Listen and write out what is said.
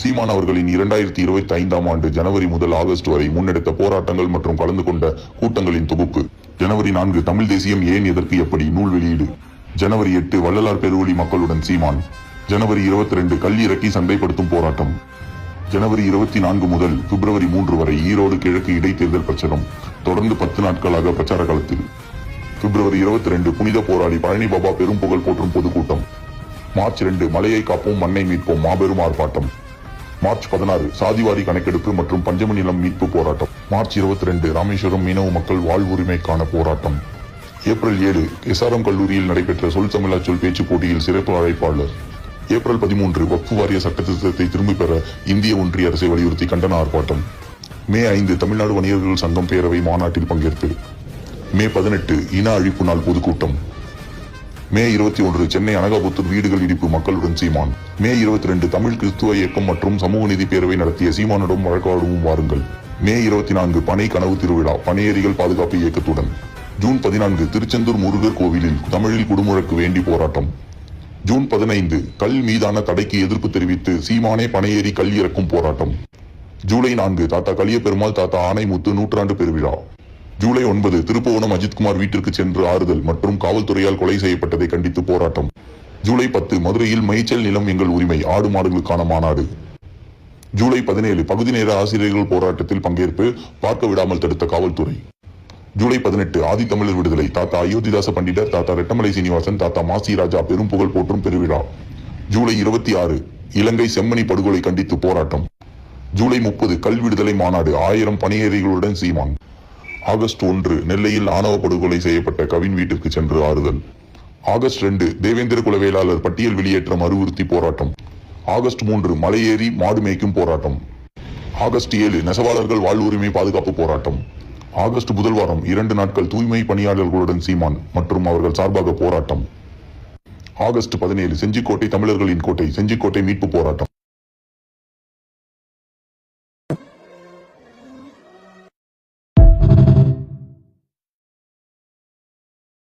சீமான் அவர்களின் இரண்டாயிரத்தி இருபத்தி ஐந்தாம் ஆண்டு ஜனவரி முதல் ஆகஸ்ட் வரை முன்னெடுத்த போராட்டங்கள் மற்றும் கலந்து கொண்ட கூட்டங்களின் தொகுப்பு. ஜனவரி நான்கு தமிழ் தேசியம் ஏன் எதற்கு எப்படி நூல் வெளியீடு? ஜனவரி எட்டு வள்ளலார் பெருவழி மக்களுடன் சீமான். ஜனவரி இருபத்தி ரெண்டு கல் இறக்கி சந்தைப்படுத்தும் போராட்டம். ஜனவரி இருபத்தி நான்கு முதல் பிப்ரவரி மூன்று வரை ஈரோடு கிழக்கு இடைத்தேர்தல் பிரச்சாரம். தொடர்ந்து பத்து நாட்களாக பிரச்சார காலத்தில். பிப்ரவரி இருபத்தி ரெண்டு புனித போராளி பழனி பாபா பெரும் புகழ் போற்றும் பொதுக்கூட்டம். மார்ச் ரெண்டு மலையை காப்போம் மண்ணை மீட்போம் மாபெரும் ஆர்ப்பாட்டம். மார்ச் பதினாறு சாதிவாரி கணக்கெடுப்பு மற்றும் பஞ்சம நிலம் மீட்பு போராட்டம். மார்ச் இருபத்தி ரெண்டு ராமேஸ்வரம் மீனவ மக்கள் வாழ்வுரிமைக்கான போராட்டம். ஏப்ரல் ஏழு எஸ்ஆர்எம் கல்லூரியில் நடைபெற்ற சொல் தமிழா சொல் பேச்சு போட்டியில் சிறப்பு அழைப்பாளர். ஏப்ரல் பதிமூன்று வக்ஃபு வாரிய சட்ட திருத்தத்தை திரும்பி பெற இந்திய ஒன்றிய அரசை வலியுறுத்தி கண்டன ஆர்ப்பாட்டம். மே ஐந்து தமிழ்நாடு வணிகர்கள் சங்கம் பேரவை மாநாட்டில் பங்கேற்பு. மே பதினெட்டு இன அழிப்பு நாள் பொதுக்கூட்டம். மே இருபத்தி ஒன்று சென்னை அனகாபுத்தூர் வீடுகள் இடிப்பு மக்களுடன் சீமான். மே இருபத்தி ரெண்டு தமிழ் கிறிஸ்துவ இயக்கம் மற்றும் சமூக நீதி பேரவை நடத்திய சீமானிடம் வழக்காடவும் வாருங்கள். மே இருபத்தி நான்கு பனை கனவு திருவிழா பனையேரிகள் பாதுகாப்பு இயக்கத்துடன். ஜூன் பதினான்கு திருச்செந்தூர் முருகர் கோவிலில் தமிழில் குடுமுழக்கு வேண்டி போராட்டம். ஜூன் பதினைந்து கல் மீதான தடைக்கு எதிர்ப்பு தெரிவித்து சீமானே பனையேறி கல் இறக்கும் போராட்டம். ஜூலை நான்கு தாத்தா கலிய பெருமாள் தாத்தா ஆனைமுத்து நூற்றாண்டு பெருவிழா. ஜூலை ஒன்பது திருப்புவனம் அஜித்குமார் வீட்டிற்கு சென்று ஆறுதல் மற்றும் காவல்துறையால் கொலை செய்யப்பட்டதை கண்டித்து போராட்டம். ஜூலை பத்து மதுரையில் மேய்ச்சல் நிலம் எங்கள் உரிமை ஆடு மாடுகளுக்கான மாநாடு. ஜூலை பதினேழு பகுதி நேர ஆசிரியர்கள் போராட்டத்தில் பங்கேற்பு பார்க்க விடாமல் தடுத்த காவல்துறை. ஜூலை பதினெட்டு ஆதித்தமிழர் விடுதலை தாத்தா அயோத்திதாச பண்டிதர் தாத்தா ரெட்டமலை சீனிவாசன் தாத்தா மாசி ராஜா பெரும் புகழ் போற்றும் பெருவிழா. ஜூலை இருபத்தி ஆறு இலங்கை செம்மணி படுகொலை கண்டித்து போராட்டம். ஜூலை முப்பது கல்விடுதலை மாநாடு ஆயிரம் பணியேறிகளுடன் சீமான். ஆகஸ்ட் ஒன்று நெல்லையில் ஆணவ படுகொலை செய்யப்பட்ட கவின் வீட்டிற்கு சென்று ஆறுதல். ஆகஸ்ட் ரெண்டு தேவேந்திர குலவேளாளர் பட்டியல் வெளியேற்றம் அறிவுறுத்தி போராட்டம். ஆகஸ்ட் மூன்று மலையேறி மாடு மேய்க்கும் போராட்டம். ஆகஸ்ட் ஏழு நெசவாளர்கள் வாழ்வுரிமை பாதுகாப்பு போராட்டம். ஆகஸ்ட் முதல் வாரம் இரண்டு நாட்கள் தூய்மை பணியாளர்களுடன் சீமான் மற்றும் அவர்கள் சார்பாக போராட்டம். ஆகஸ்ட் பதினேழு செஞ்சிக்கோட்டை தமிழர்களின் கோட்டை செஞ்சிக்கோட்டை மீட்பு போராட்டம்.